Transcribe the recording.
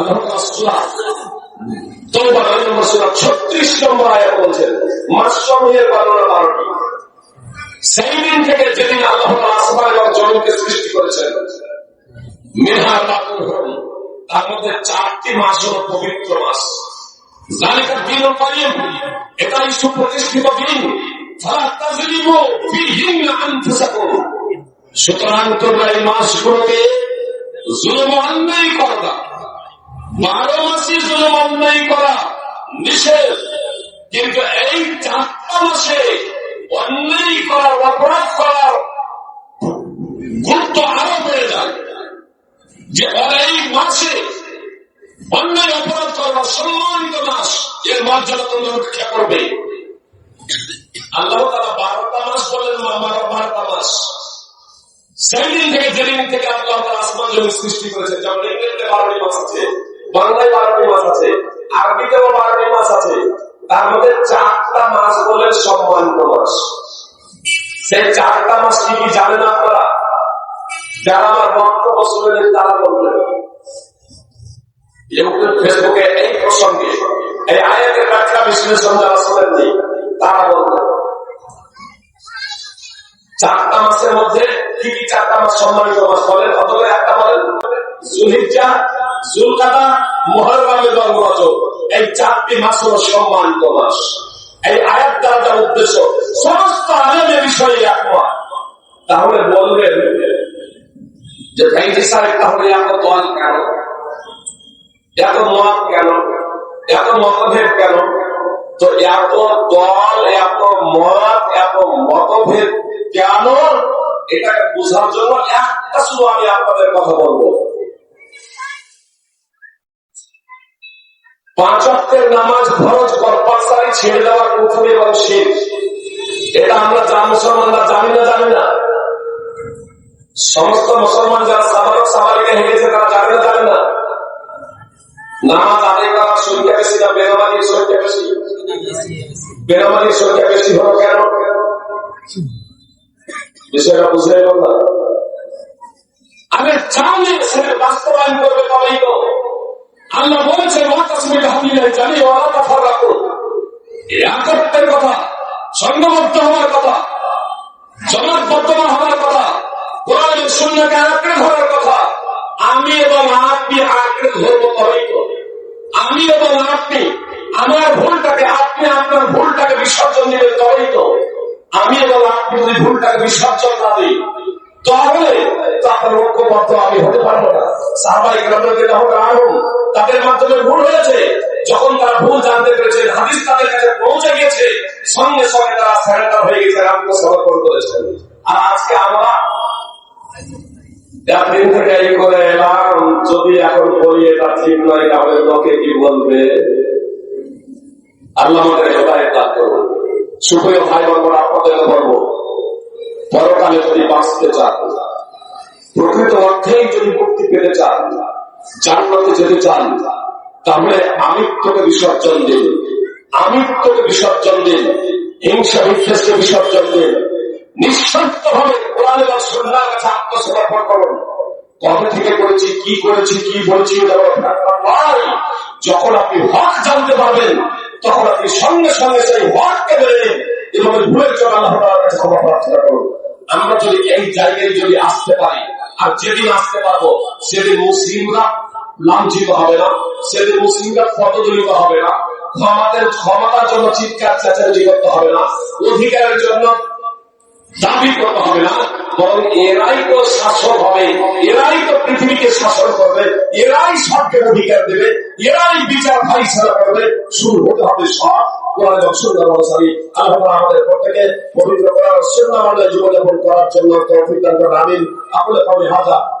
আল্লাহ নয় নম্বর সূরা 36 নম্বর আয়াত বলছেন, মাস সমূহের বর্ণনা বারোটি। সেই দিন থেকে যেদিন আল্লাহ আসমান এবং জমিনকে সৃষ্টি করেছেন মিনহা তার মধ্যে চারটি মাস হল পবিত্র মাস। সুতরাং তোমরা এই মাসগুলোতে জুলুম অন্যায় করো বারো মাসে জুলুম অন্যায় করা নিষেধ। কিন্তু এই চারটা মাসে অন্যায় করার, অপরাধ করার গুরুত্ব আরও বেড়ে যায় যে এই মাসে অন্যায় অপরাধ করবা সম্মানিত মাস এর মর্যাদা তোমরা রক্ষা করবে। আল্লাহ তারা বারোটা মাস বলেন বারো বারোটা মাস। সেই দিন থেকে, যেদিন থেকে আল্লাহ তারা আসমান জমি সৃষ্টি করেছে যেমন ইংরেজিতে বারোটি মাস আছে বাংলায় বারোটি মাস আছে আরবিতেও বারোটি মাস আছে তার মধ্যে চারটা মাস বলেন সম্মানিত সেই চারটা মাস কি আপনারা? যারা আমার তারা বলবেন। ফেসবুকে এই প্রসঙ্গে, এই আয়াতের বিশ্লেষণ যারা তারা বলবেন। চারটা মাসের মধ্যে কি কি চারটা মাস সম্মানিত মাস বলেন? একটা বলেন রজব। এই চারটি মাস হল সম্মানিত মাস। এই আয়াত দ্বারা যার উদ্দেশ্য, সমস্ত আলেমের বিষয়ে একমত। তাহলে বলবেন যে, ভাইজি সাহেব, তাহলে এত দল কেন? এত মত কেন? এত মতভেদ কেন? তো এত দল, এত মত, এত মতভেদ কেন? এটাকে বোঝার জন্য একটা শুধু আমি আপনাদের কথা বলব। পাঁচ নামাজ কম্পালসারি ছেড়ে দেওয়া কুফুর এবং শেখ এটা আমরা যা মুসলমানরা জানি না জানি না। সমস্ত মুসলমান যারা সাবালক সাবালিকে হেঁটেছে তারা জানে না জানে না। আল্লাহ বলেছে হামিলাই জানি ওরা একত্রের কথা সংঘবদ্ধ হওয়ার কথা জমাতবদ্ধ হওয়ার কথা, কোরআন শূন্যকে কথা, আমি এবং আপনি আঁকড়ে ধরবো তবেই তো। আমি এবং আপনি, আমার ভুলটাকে, আপনি আপনার ভুলটাকে বিসর্জন দিবেন তবেই তো। আমি এবং আপনি যদি ভুলটাকে বিসর্জন না দিই, তাহলে তাদের ঐক্যবদ্ধ আমি হতে পারব না। সাহাবাই গ্রামকে আগুন তাদের মাধ্যমে ভুল হয়েছে যখন তারা ভুল জানতে পেরেছে, হাদিস তাদের কাছে পৌঁছে গেছে সঙ্গে সঙ্গে তারা স্যারেন্ডার হয়ে গেছে আত্মসমর্পণ করেছেন আর আজকে আমরা যদি এখন এটা ঠিক নয়, তাহলে কি বলবে? আল্লাহ আমাদের সুপ্রিয় ভাই যদি বাঁচতে চান, প্রকৃত অর্থেই যদি মুক্তি পেতে চান, জান্নাতে যেতে চান তাহলে আমিত্বকে বিসর্জন দিন। আমিত্বকে বিসর্জন দিন। হিংসা বিদ্বেষকে বিসর্জন দিন। নিঃস্বার্থ ভাবে কোরআন এবং সন্ন্যার কাছে আত্মসমর্পণ করুন। কবে থেকে করেছি, কি করেছি, কি বলেছি যখন আপনি হক জানতে পারবেন, তখন আপনি সঙ্গে সঙ্গে সেই হককে নিন এবং ভুলের জন্য আল্লাহ কাছে ক্ষমা প্রার্থনা করুন। আমরা যদি এই জায়গায় যদি আসতে পারি, আর যেদিন আসতে পারব, সেদিন মুসলিমরা লাঞ্ছিত হবে না, সেদিন মুসলিমরা পদদলিত হবে না, ক্ষমাতের ক্ষমতার জন্য চিৎকার, চেঁচামেচি করতে হবে না, অধিকারের জন্য দাবি করতে হবে না, বরং এরাই তো শাসক হবে, এরাই তো পৃথিবীকে শাসন করবে, এরাই সবকে অধিকার দেবে, এরাই বিচার ফাইসলা করবে, শুরু হতে হবে সব আমাদের প্রত্যেকে পবিত্র অনুযায়ী জীবনযাপন করার জন্য কওলি হাযা